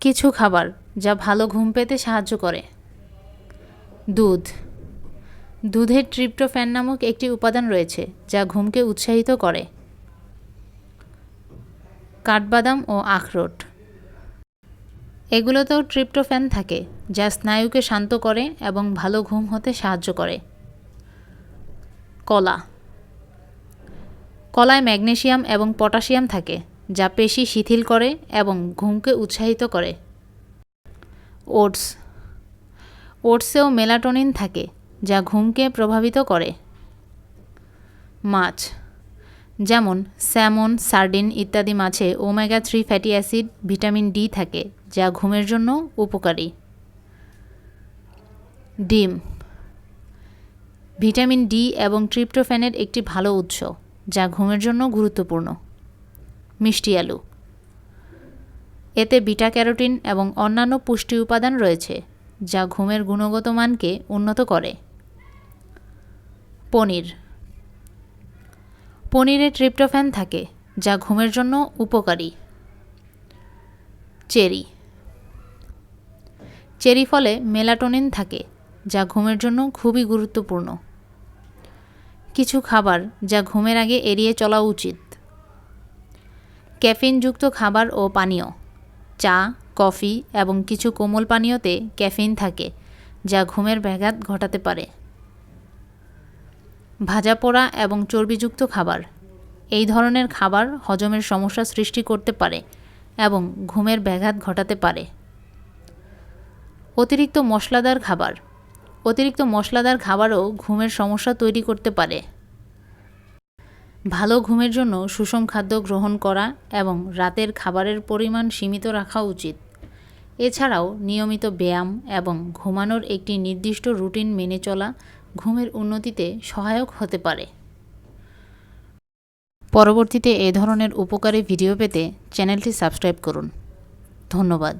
কিছু খাবার যা ভালো ঘুম পেতে সাহায্য করে। দুধ। দুধের ট্রিপ্টোফ্যান নামক একটি উপাদান রয়েছে যা ঘুমকে উৎসাহিত করে। কাঠবাদাম ও আখরোট। এগুলোতেও ট্রিপ্টোফ্যান থাকে, যা স্নায়ুকে শান্ত করে এবং ভালো ঘুম হতে সাহায্য করে। কলা। কলায় ম্যাগনেশিয়াম এবং পটাশিয়াম থাকে যা পেশি শিথিল করে এবং ঘুমকে উৎসাহিত করে। ওটস। ওটসেও মেলাটোনিন থাকে, যা ঘুমকে প্রভাবিত করে। মাছ। যেমন স্যামন, সার্ডিন ইত্যাদি মাছে omega three fatty acid, vitamin D থাকে, যা ঘুমের জন্য উপকারী। ডিম। ভিটামিন ডি এবং ট্রিপ্টোফ্যানের একটি ভালো উৎস, যা ঘুমের জন্য গুরুত্বপূর্ণ। মিষ্টি আলু। এতে বিটা ক্যারোটিন এবং অন্যান্য পুষ্টি উপাদান রয়েছে, যা ঘুমের গুণগত মানকে উন্নত করে। পনির। পনিরে ট্রিপ্টোফ্যান থাকে, যা ঘুমের জন্য উপকারী। চেরি। চেরি ফলে মেলাটোনিন থাকে, যা ঘুমের জন্য খুবই গুরুত্বপূর্ণ। কিছু খাবার যা ঘুমের আগে এড়িয়ে চলা উচিত। ক্যাফিনযুক্ত খাবার ও পানীয়। চা, কফি এবং কিছু কোমল পানীয়তে ক্যাফিন থাকে, যা ঘুমের ব্যাঘাত ঘটাতে পারে। ভাজা পোড়া এবং চর্বিযুক্ত খাবার। এই ধরনের খাবার হজমের সমস্যা সৃষ্টি করতে পারে এবং ঘুমের ব্যাঘাত ঘটাতে পারে। অতিরিক্ত মশলাদার খাবার। অতিরিক্ত মশলাদার খাবারও ঘুমের সমস্যা তৈরি করতে পারে। ভালো ঘুমের জন্য সুষম খাদ্য গ্রহণ করা এবং রাতের খাবারের পরিমাণ সীমিত রাখা উচিত। এছাড়াও নিয়মিত ব্যায়াম এবং ঘুমানোর একটি নির্দিষ্ট রুটিন মেনে চলা ঘুমের উন্নতিতে সহায়ক হতে পারে। পরবর্তীতে এ ধরনের উপকারী ভিডিও পেতে চ্যানেলটি সাবস্ক্রাইব করুন। ধন্যবাদ।